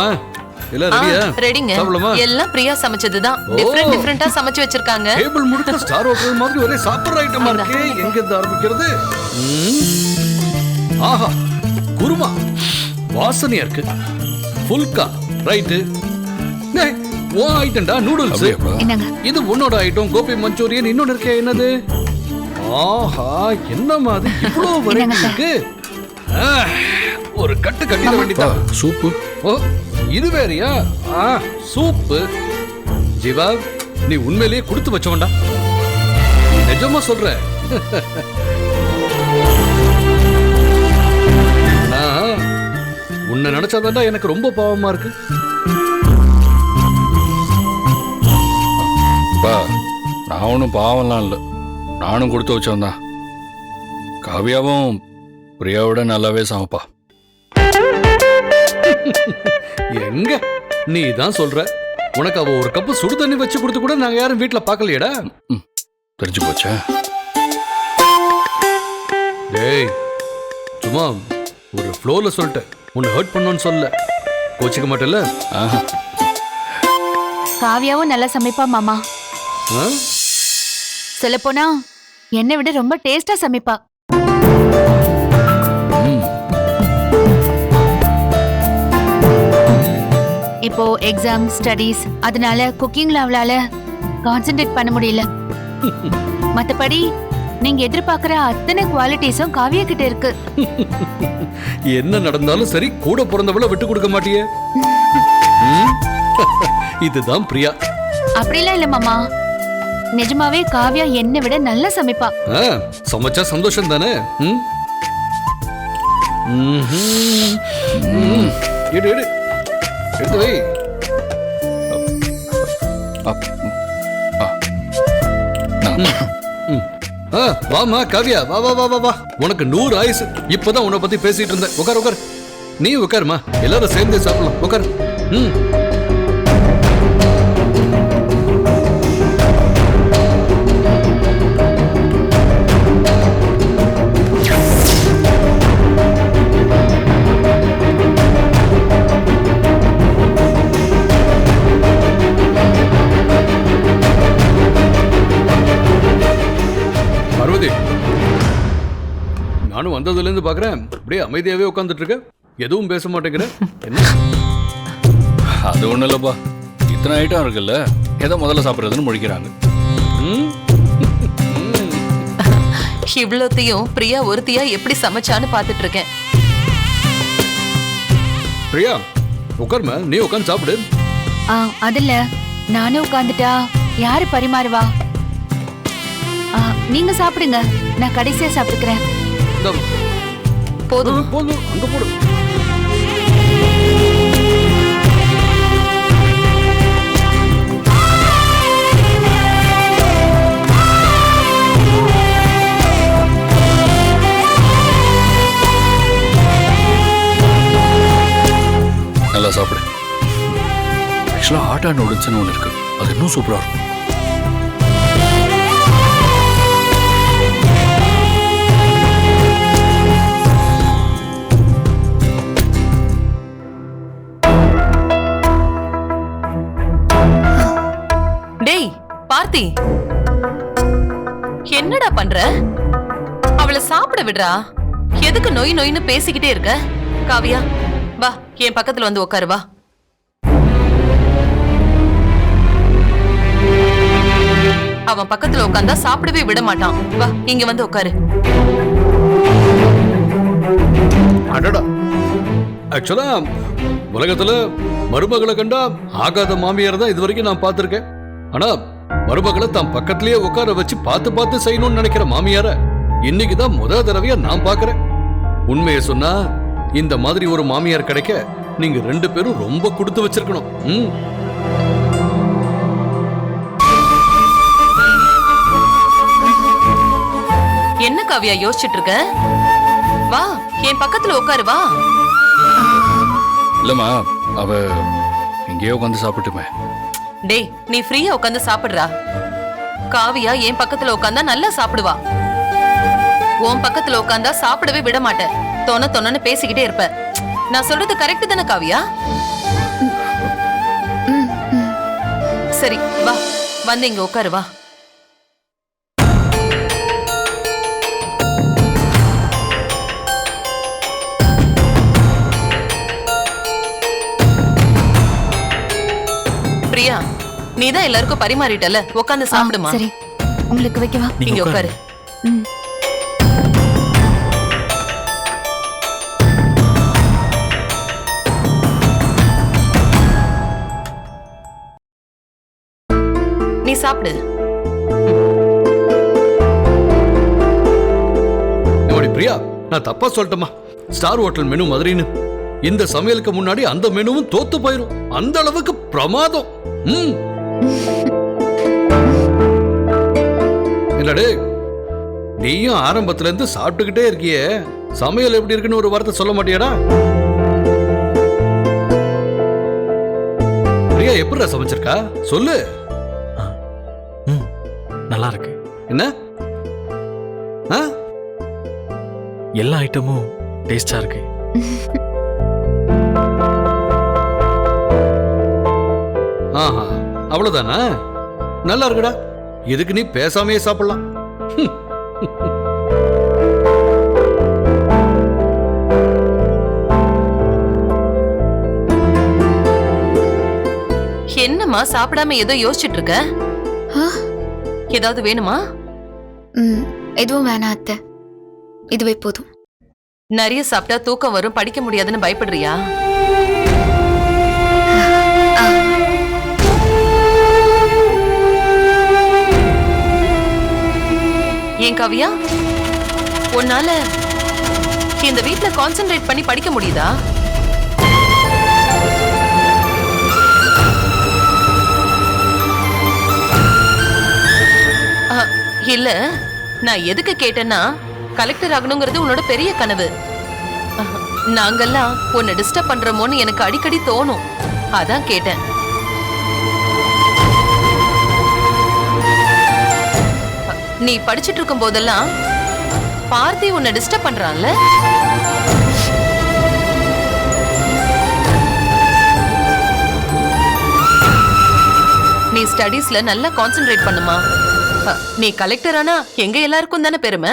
என்னம்மா எல்லாம் ரெடியா ரெடிங்க சாப்பிடலாமா? எல்லாம் பிரியா சமைச்சதுதான். ஓ. டிஃப்ரெண்ட் டிஃப்ரெண்டா சமைச்சு வச்சிருக்காங்க. டேபிள் முழுக்க ஸ்டார் ஹோட்டல் மாதிரி ஒரே சாப்பிடுற ஐட்டமா இருக்கு. எங்க இருந்து ஆரம்பிக்கிறது? ம். ஆஹா குருமா. வாசனையா இருக்கு. ஃபுல்கா ரைட்டு ஓ ஐட்டம்டா நூடுல்ஸ் இது உன்னோட ஐட்டம் கோபி மஞ்சூரியன் இன்னொன்னு இருக்கே என்னது? ஆஹா என்ன மாதிரி இவ்வளவு வெரைட்டி இருக்கு? ஒரு கட்டு கட்டிட அப்பா வேண்டியதான் சூப்பு. ஓ இது வேறயா? ஆ சூப்பு. ஜீவா நீ உண்மையிலேயே கொடுத்து வச்சவன்டா. நிஜமா சொல்ற? நான் உன்னை நினைச்சாதான்டா எனக்கு ரொம்ப பாவமா இருக்கு. நான் ஒன்றும் பாவம்லாம் இல்லை. நானும் கொடுத்து வச்சவன் தான் காவியாவும் பிரியாவோட நல்லாவே சமைப்பா. எங்க? நீ தான் சொல்ற. உனக்கு அவ ஒரு கப்பு சுடு தண்ணி வச்சு கொடுத்து கூட நாங்க யாரும் வீட்ல பார்க்கலையேடா தெரிஞ்சு போச்சா? டேய் சும்மா ஒரு ஃப்ளோல சொல்லிட்டேன். உன்னை ஹர்ட் பண்ணோன்னு சொல்ல கோச்சிக்க மாட்டேல்ல? காவியாவும் நல்லா சமைப்பா மாமா. ஆ? சொல்லப்போனா என்னை விட ரொம்ப டேஸ்டா சமைப்பா. இப்போ எக்ஸாம் ஸ்டடீஸ் அதனால குக்கிங்ல அவளால கான்சென்ட்ரேட் பண்ண முடியல. மத்தபடி நீங்க எதிர்பார்க்கிற அத்தனை குவாலிட்டிஸும் காவியா கிட்ட இருக்கு. என்ன நடந்தாலும் சரி கூட பிறந்தவள விட்டு கொடுக்க மாட்டியே? இதுதான் பிரியா. அப்படிலாம் இல்ல மாமா. நிஜமாவே காவியா என்னை விட நல்லா சமைப்பா. சமைச்சா சந்தோஷம் தானே. எடு எடு எடுத்து வை அப் ஆ நான் ம். ஆ, வாம்மா காவியா. வா வா வா வா வா. உனக்கு நூறு ஆயுசு இப்பதான் உன்னை பத்தி பேசிட்டு இருந்தேன். உட்கார் உட்கார் நீ உட்காருமா எல்லாரும் சேர்ந்து சாப்பிடலாம். உட்கார் ம். நானும் வந்ததுல இருந்து பாக்குறேன். அப்படியே அமைதியாவே உட்காந்துட்டு இருக்க எதுவும் பேச மாட்டேங்கிற. என்ன? அது ஒன்றும் இல்லைப்பா. இத்தனை ஐட்டம் இருக்குல்ல? எதை முதல்ல சாப்பிட்றதுன்னு முழிக்கிறாங்க. ம்? இவ்வளோத்தையும் பிரியா ஒருத்தியா எப்படி சமைச்சான்னு பாத்துட்டு இருக்கேன் பிரியா உட்காருமா. நீ உட்காந்து சாப்பிடு. ஆ அதுல நானும் உட்காந்துட்டா யாரு பரிமாறுவா? ஆ, நீங்க சாப்பிடுங்க. நான் கடைசியா சாப்பிட்டுக்கிறேன். இந்தா, போதும். போதும் அங்க போடு. நல்லா சாப்பிடு. ஆக்சுவலாக ஆட்டா நூடுல்ஸ்னு ஒன்று இருக்கு. அது இன்னும் சூப்பராக இருக்கும். பார்த்தி என்னடா பண்ற? அவளை சாப்பிட விடுறா? எதுக்கு நொய் நொய்னு பேசிக்கிட்டே இருக்க? காவியா வா என் பக்கத்துல வந்து உட்காரு வா. அவன் பக்கத்துல உட்காந்தா சாப்பிடவே விட மாட்டான். வா இங்க வந்து உட்காரு அடடா. ஆக்சுவலா உலகத்துல மருமகளை கண்டா ஆகாத மாமியார் தான் இது வரைக்கும் நான் பார்த்திருக்கேன். ஆனா மருமகளை தான் பக்கத்திலேயே உட்கார வச்சு பார்த்து பார்த்து செய்யணும்னு நினைக்கிற மாமியார இன்னைக்கு தான் முத தடவையா நான் பார்க்கறேன். உண்மையை சொன்னா இந்த மாதிரி ஒரு மாமியார் கிடைக்க நீங்க ரெண்டு பேரும் ரொம்ப கொடுத்து வச்சிருக்கணும். ம்? என்ன காவியா யோசிச்சுட்டு இருக்க வா என் பக்கத்துல உட்காரு வா. இல்லைம்மா அவ எங்கேயோ உட்காந்து சாப்பிட்டுமே. டேய் நீ ஃப்ரீயா உட்காந்து சாப்பிடுறா. காவியா என் பக்கத்துல உட்காந்தா நல்லா சாப்பிடுவா. உன் பக்கத்துல உட்காந்தா சாப்பிடவே விட மாட்டேன் தொன தொன்னு பேசிக்கிட்டே இருப்ப. நான் சொல்றது கரெக்ட் தானே காவியா? சரி வா. வந்து இங்க உட்காரு வா. பிரியா நீ தான் எல்லாருக்கும் பரிமாறிட்டல உட்காந்து சாப்பிடுமா? சரி. உங்களுக்கு வைக்கவா? நீங்க இங்க உட்காரு. நீ சாப்பிடு. பிரியா நான் தப்பா சொல்லட்டுமா ஸ்டார் ஹோட்டல் மெனு மதுரைன்னு. இந்த சமையலுக்கு முன்னாடி அந்த மெனுவும் தோத்து போயிரும். அந்த அளவுக்கு பிரமாதம். ம். என்னடே நீயும் ஆரம்பத்துல இருந்து சாப்பிட்டுக்கிட்டே இருக்கியே. சமையல் எப்படி இருக்குன்னு ஒரு வார்த்தை சொல்ல மாட்டியாடா? பிரியா எப்படிடா சமைச்சிருக்கா? சொல்லு. ம் நல்லா இருக்கு. என்ன? எல்லா ஐட்டமும் டேஸ்டா இருக்கு. அவ்வளவுதானா? நல்லா இருக்குடா. இதுக்கு நீ பேசாமையே சாப்பிடலாம். என்னம்மா சாப்பிடாம ஏதோ யோசிச்சுட்டு இருக்க? ஆ, ஏதாவது வேணுமா? ம், எதுவும் வேணாம் அத்தை. இதுவே போதும். நிறைய சாப்பிட்டா தூக்கம் வரும் படிக்க முடியாதுன்னு பயப்படுறியா? ஏன் கவியா? உன்னால இந்த வீட்ல கான்சென்ட்ரேட் பண்ணி படிக்க முடியுதா? ஆ, இல்ல நான் எதுக்கு கேட்டேன்னா கலெக்டர் ஆகணுங்கிறது உன்னோட பெரிய கனவு. நாங்கெல்லாம் உன்னை டிஸ்டர்ப் பண்றோமோன்னு எனக்கு அடிக்கடி தோணும். அதான் கேட்டேன். நீ படிச்சிட்டு இருக்கும் போதெல்லாம் பார்த்தி உன்னை டிஸ்டர்ப் பண்றான்ல? நீ ஸ்டடீஸ்ல நல்லா கான்சென்ட்ரேட் பண்ணுமா? நீ கலெக்டர் ஆனா எங்க எல்லாருக்கும் தானே பெருமை?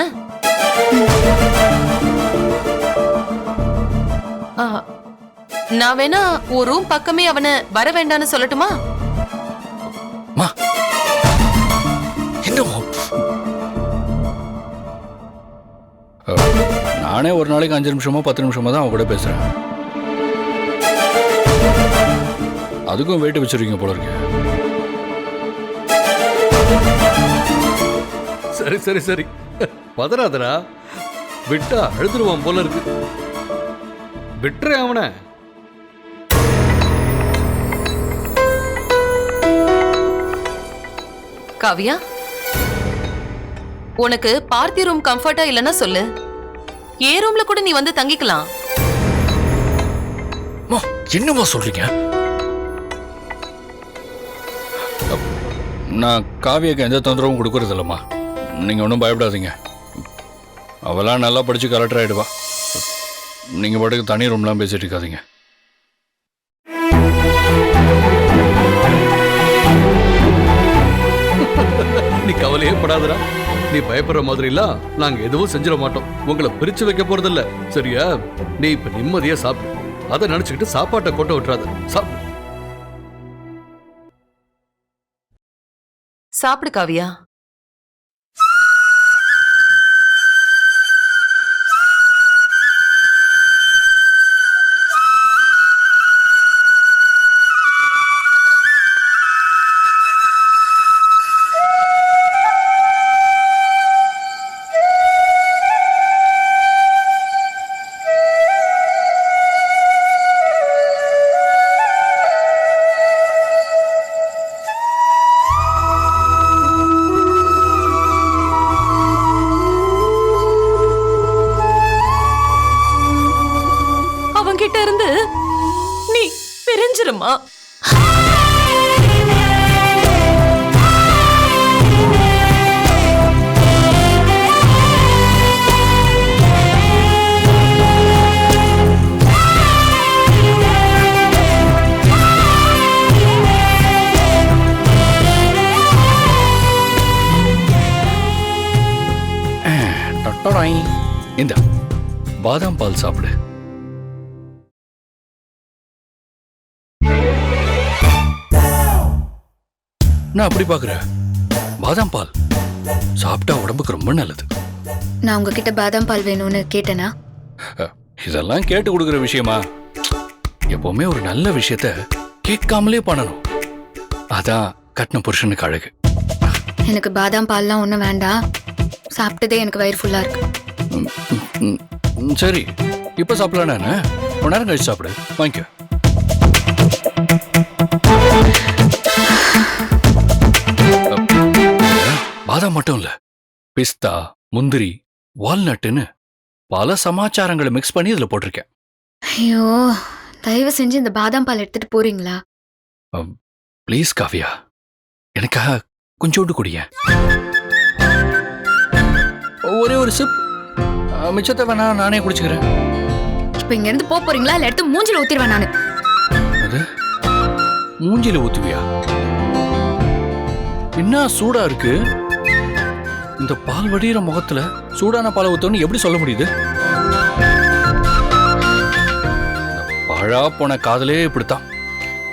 நான் வேணா ஒரு ரூம் பக்கமே அவனை வர வேண்டாம்னு சொல்லட்டுமா? நானே ஒரு நாளைக்கு அஞ்சு நிமிஷமோ பத்து நிமிஷமோ தான் அவன் கூட பேசுறேன். அதுக்கும் வெயிட் வச்சிருக்கீங்க போல இருக்கு. சரி சரி சரி. பதறாதடா. விட்டா அழுதுருவான் போல இருக்கு. விட்டுறே அவனை. காவியா? உனக்கு பார்த்தி ரூம் கம்ஃபர்ட்டா இல்லைன்னா சொல்லு. ஏ ரூம்ல கூட நீ வந்து தங்கிக்கலாம். மா என்னம்மா சொல்றீங்க? நான் காவியாக்கு எந்த தொந்தரவும் கொடுக்கறது இல்லைம்மா நீங்கள் ஒன்றும் பயப்படாதீங்க. அவெல்லாம் நல்லா படித்து கலெக்டர் ஆகிடுவா நீங்கள் பாட்டுக்கு தனி ரூம்லாம் பேசிட்டு இருக்காதீங்க. நீ கவலையே படாதடா. நீ பயப்படுற மாதிரி நாங்க எதுவும் செஞ்சிட மாட்டோம். உங்களை பிரிச்சு வைக்க போறதில்ல. சரியா? நீ இப்ப நிம்மதியா சாப்பிடு. அதை நினைச்சுக்கிட்டு சாப்பாட்டை கொட்ட விட்டுறாத. சாப்பிடு சாப்பிடு காவியா. சொல்றேன் இந்த பாதாம் பால் சாப்பிடு. நான் அப்படி பாக்குறேன் பாதாம் பால் சாப்பிட்டா உடம்புக்கு ரொம்ப நல்லது. நான் உங்ககிட்ட பாதாம் பால் வேணும்னு கேட்டேனா? இதெல்லாம் கேட்டு கொடுக்குற விஷயமா? எப்பவுமே ஒரு நல்ல விஷயத்த கேட்காமலே பண்ணணும். அதான் கட்டின புருஷனுக்கு அழகு. எனக்கு பாதாம் பால்லாம் ஒன்றும் வேண்டாம். சாப்பிட்டதே எனக்கு வயிறு ஃபுல்லாக இருக்கு. சரி. இப்ப சாப்பிடலாம் நானு கொஞ்ச நேரம் கழிச்சு சாப்பிடு. வாங்கிக்க பாதாம் மட்டும் இல்ல. பிஸ்தா முந்திரி வால்நட்டுன்னு பல சமாச்சாரங்களை மிக்ஸ் பண்ணி இதுல போட்டிருக்கேன். ஐயோ தயவு செஞ்சு இந்த பாதாம் பால் எடுத்துட்டு போறீங்களா? ப்ளீஸ் காவியா. எனக்காக கொஞ்சோண்டு குடியேன். ஒரே ஒரு சிப் மிச்சத்தை வேணா நானே குடிச்சுக்கிறேன். இப்போ இங்க இருந்து போக போறீங்களா? இல்ல எடுத்து மூஞ்சில ஊத்திடுவேன் நான். அது? மூஞ்சில ஊத்துவியா? என்ன சூடா இருக்கு? இந்த பால் வடிகிற முகத்துல சூடான பாலை ஊத்தணும்னு எப்படி சொல்ல முடியுது? பாழா போன காதலே இப்படித்தான்.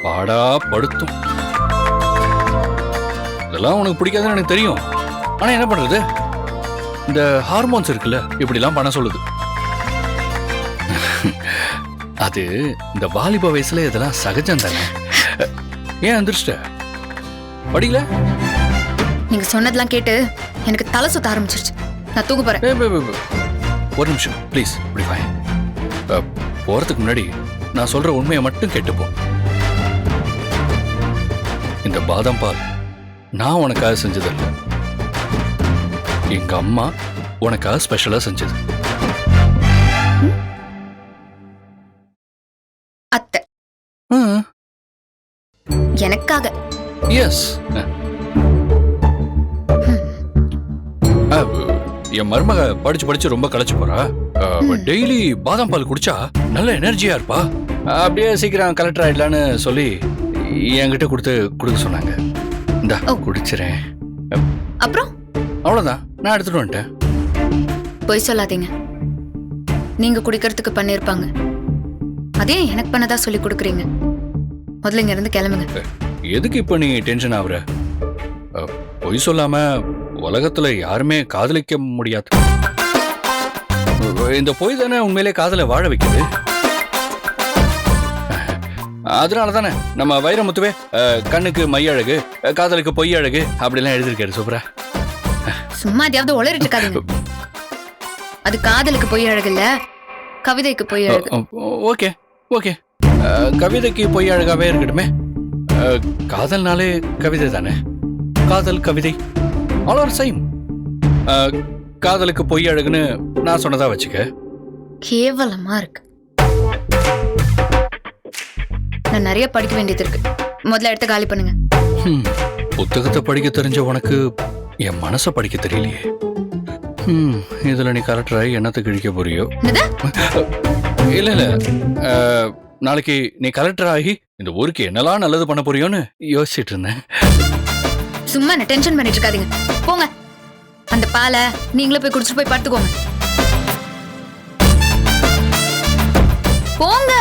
பாடா படுத்தும். இதெல்லாம் உனக்கு பிடிக்காதுன்னு எனக்கு தெரியும். ஆனா என்ன பண்றது? இந்த ஹார்மோன்ஸ் இருக்குல்ல இப்படிலாம் பண்ண சொல்லுது. அது இந்த வாலிப வயசுல இதெல்லாம் சகஜம் தானே? ஏன் எந்திரிச்சிட்ட? படிக்கல? நீங்க சொன்னதெல்லாம் கேட்டு எனக்கு தலை சுத்த ஆரம்பிச்சிருச்சு. நான் தூங்க போறேன். ஒரு நிமிஷம் ப்ளீஸ் இப்படி அஹ், போறதுக்கு முன்னாடி நான் சொல்ற உண்மையை மட்டும் கேட்டுப்போம். இந்த பாதாம் பால் நான் உனக்காக செஞ்சதில்ல. எங்க அம்மா உனக்காக ஸ்பெஷலா செஞ்சது. அத்தை. எனக்காக. எஸ் என் மருமக படிச்சு படிச்சு ரொம்ப களைச்சு போறா. டெய்லி பாதாம் பால் குடிச்சா நல்ல எனர்ஜியா இருப்பா. அப்படியே சீக்கிரம் கலெக்டர் ஆயிடலான்னு சொல்லி என்கிட்ட கொடுத்து கொடுக்க சொன்னாங்க. இந்தா. குடிச்சிறேன். அப்புறம்? அவ்வளவுதான். நான் எடுத்துட்டு வந்துட்டேன். பொய் சொல்லாதீங்க. நீங்க குடிக்கிறதுக்கு பண்ணிருப்பாங்க அதே எனக்கு பண்ணதா சொல்லி கொடுக்குறீங்க. முதல்ல இங்க இருந்து கிளம்புங்க எதுக்கு இப்போ நீ டென்ஷன் ஆகுற? அஹ், பொய் சொல்லாம உலகத்துல யாருமே காதலிக்க முடியாது. இந்த பொய் தானே உண்மையிலே காதலை வாழ வைக்குது? அதனால தானே நம்ம வைரமுத்துவே அஹ், கண்ணுக்கு மை அழகு அஹ், காதலுக்கு பொய் அழகு அப்படிலாம் எழுதியிருக்காரு சூப்பரா? சும்மா எதையாவது உளறிட்டு இருக்காதீங்க அது காதலுக்கு பொய் அழகு இல்ல கவிதைக்கு பொய் அழகு. Okay okay. கவிதைக்கு பொய் அழகாவே இருக்கட்டுமே. காதல்னாலே கவிதை தானே? காதல் கவிதை ஆல் ஆர் சேம் காதலுக்கு பொய் அழகுன்னு நான் சொன்னதா வச்சுக்க. கேவலமா இருக்கு. நான் நிறைய படிக்க வேண்டியது இருக்கு. முதல்ல எடுத்து காலி பண்ணுங்க. புத்தகத்தை படிக்க தெரிஞ்ச உனக்கு என் மனசை படிக்க தெரியலையே. ஹம், இதுல நீ கரெக்டாக என்னத்தை கிழிக்க போறியோ? இல்ல இல்ல. நாளைக்கு நீ கலெக்டர் ஆகி இந்த ஊருக்கு என்னெல்லாம் நல்லது பண்ண போறியோன்னு யோசிச்சுட்டு இருந்தேன். சும்மா என்ன டென்ஷன் பண்ணிட்டு இருக்காதீங்க. போங்க. அந்த பாலை நீங்களே போய் குடிச்சிட்டு போய் படுத்துக்கோங்க. போங்க.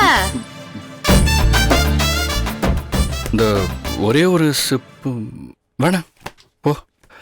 இந்த ஒரே ஒரு சிப்பு. வேணாம் போ.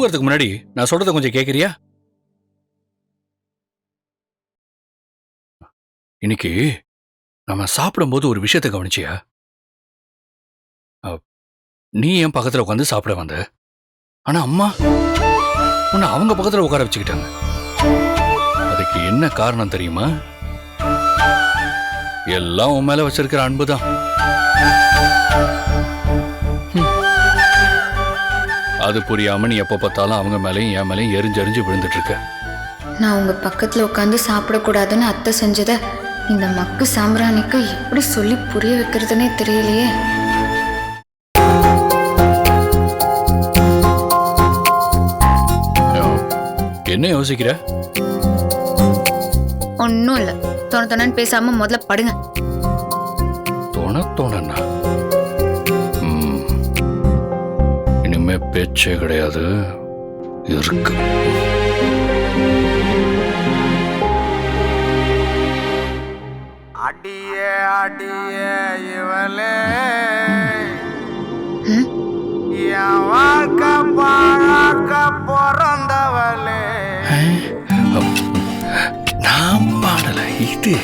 தூங்குறதுக்கு முன்னாடி நான் சொல்றத கொஞ்சம் கேக்குறியா? இன்னைக்கு நம்ம சாப்பிடும்போது ஒரு விஷயத்தை கவனிச்சியா? நீ என் பக்கத்துல உட்காந்து சாப்பிட வந்த. ஆனா அம்மா உன்னை அவங்க பக்கத்துல உட்கார வச்சுக்கிட்டாங்க. அதுக்கு என்ன காரணம் தெரியுமா? எல்லாம் உன் மேல வச்சிருக்கிற அன்பு தான் அது புரியாம நீ எப்ப பார்த்தாலும் அவங்க மேலேயும் என் மேலேயும் எரிஞ்செறிஞ்சு விழுந்துட்டு இருக்க நான் உங்க பக்கத்துல உட்காந்து சாப்பிடக்கூடாதுன்னு அத்தை செஞ்சதை இந்த மக்கு சாம்பிராணிக்கு எப்படி சொல்லி புரிய வைக்கிறதுனே தெரியலையே. என்ன யோசிக்கிற? ஒன்றும் இல்லை. தொண தொணன்னு பேசாம முதல்ல படுங்க. பேச்சே கிடையாது. இருக்கு. அடியே அடியே இவளே? என் வாழ்க்கை பாழாக்க பிறந்தவளே. நான் பாடல இது.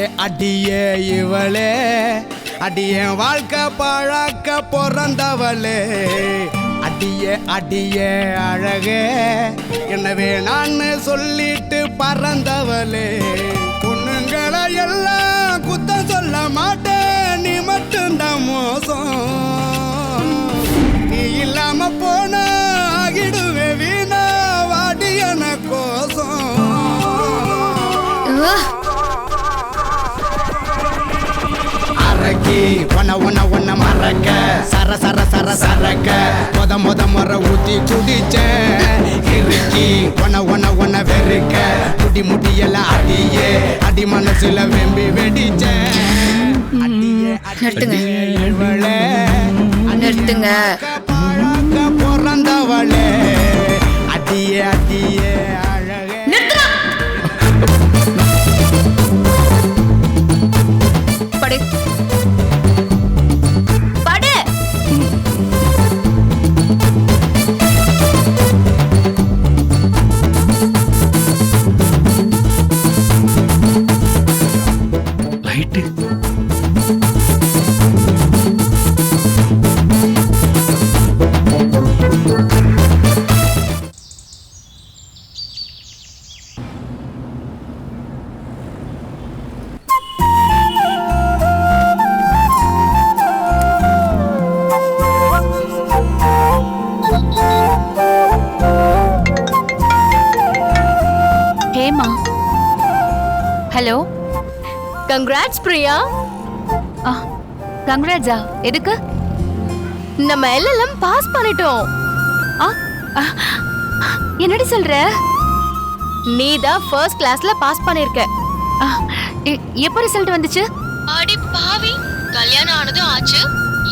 அடியே அடியே இவளே. அடியே வாழ்க்கை பழக்க பிறந்தவளே. அடியே அடியே அழகே. எனவே நான் சொல்லிட்டு பறந்தவளே. பொண்ணுங்களை எல்லாம் குத்தம் சொல்ல மாட்டேன் நீ மட்டும்தான் மோசம். நீ இல்லாம போன ஆகிடுவே வீணா வாடி என கோசம். அரக்கி ஒன்ன ஒன்ன ஒன்ன மறக்க. சர சர சர சரக்க. மொத மொத முறை ஊத்தி குடிச்சேன். இறுக்கி ஒன்ன ஒன்ன ஒன்ன வெறுக்க. முடி முடியெல்லாம் அடியே. அடி மனசுல வெம்பி வெடிச்சேன். அடியே நிறுத்துங்க. நிறுத்துங்க. கங்க்ராட்ஸ் பிரியா ஆ கங்க்ராட்ஸா எதுக்கு? நம்ம எல்எல்எம் பாஸ் பண்ணிட்டோம். ஆ ஆ, என்னடி சொல்ற? நீ தான் ஃபர்ஸ்ட் கிளாஸ்ல பாஸ் பண்ணிருக்க. எப்ப ரிசல்ட் வந்துச்சு? அடி பாவி கல்யாணம் ஆனதும் ஆச்சு.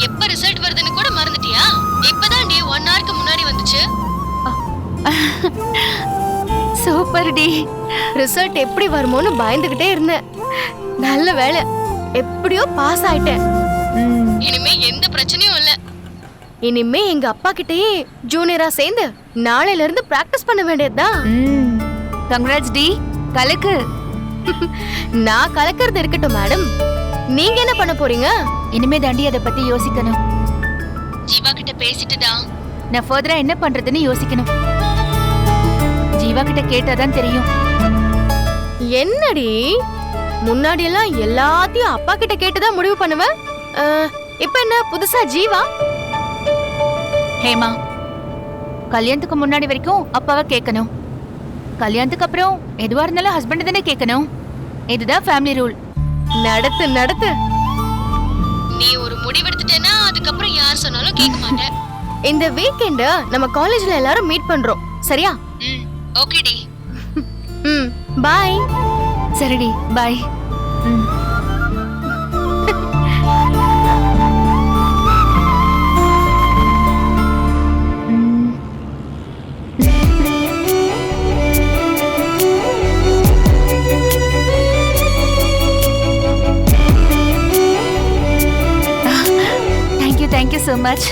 எப்ப ரிசல்ட் வருதுன்னு கூட மறந்துட்டியா? இப்பதான் டி ஒன் ஹவருக்கு முன்னாடி வந்துச்சு? சூப்பர் டி ரிசல்ட் எப்படி வருமோன்னு பயந்துகிட்டே இருந்தேன். நல்ல வேலை. எப்படியோ பாஸ் ஆயிட்டேன். ம், இனிமே எந்த பிரச்சனையும் இல்ல. இனிமே எங்க அப்பா கிட்டயே ஜூனியரா சேர்ந்து நாளையில இருந்து பிராக்டிஸ் பண்ண வேண்டியதுதான். ம் கங்க்ராட்ஸ் டி. கலக்கு. நான் கலக்கிறது இருக்கட்டும் மேடம் நீங்க என்ன பண்ண போறீங்க? இனிமே தாண்டி அதை பத்தி யோசிக்கணும். ஜீவா கிட்ட பேசிட்டு தான். நான் ஃபர்தரா என்ன பண்றதுன்னு யோசிக்கணும். ஜீவா கிட்ட கேட்டாதான் தெரியும். என்னடி? முன்னாடி எல்லாம் எல்லாத்தையும் அப்பா கிட்ட கேட்டுதான் முடிவு பண்ணுவேன். இப்ப என்ன புதுசா ஜீவா? ஹேமா கல்யாணத்துக்கு முன்னாடி வரைக்கும் அப்பாவை கேட்கணும். கல்யாணத்துக்கு அப்புறம் எதுவா இருந்தாலும் ஹஸ்பண்ட் தானே கேட்கணும். இதுதான் ஃபேமிலி ரூல் நடத்து நடத்து. நீ ஒரு முடிவெடுத்துட்டேன்னா அதுக்கப்புறம் யார் சொன்னாலும் கேட்க மாட்டேன் இந்த வீக்கெண்ட் நம்ம காலேஜ்ல எல்லாரும் மீட் பண்றோம். சரியா? ம் ஓகேடி ம் பாய் சரிடி பாய் ம் ம். Thank you thank you so much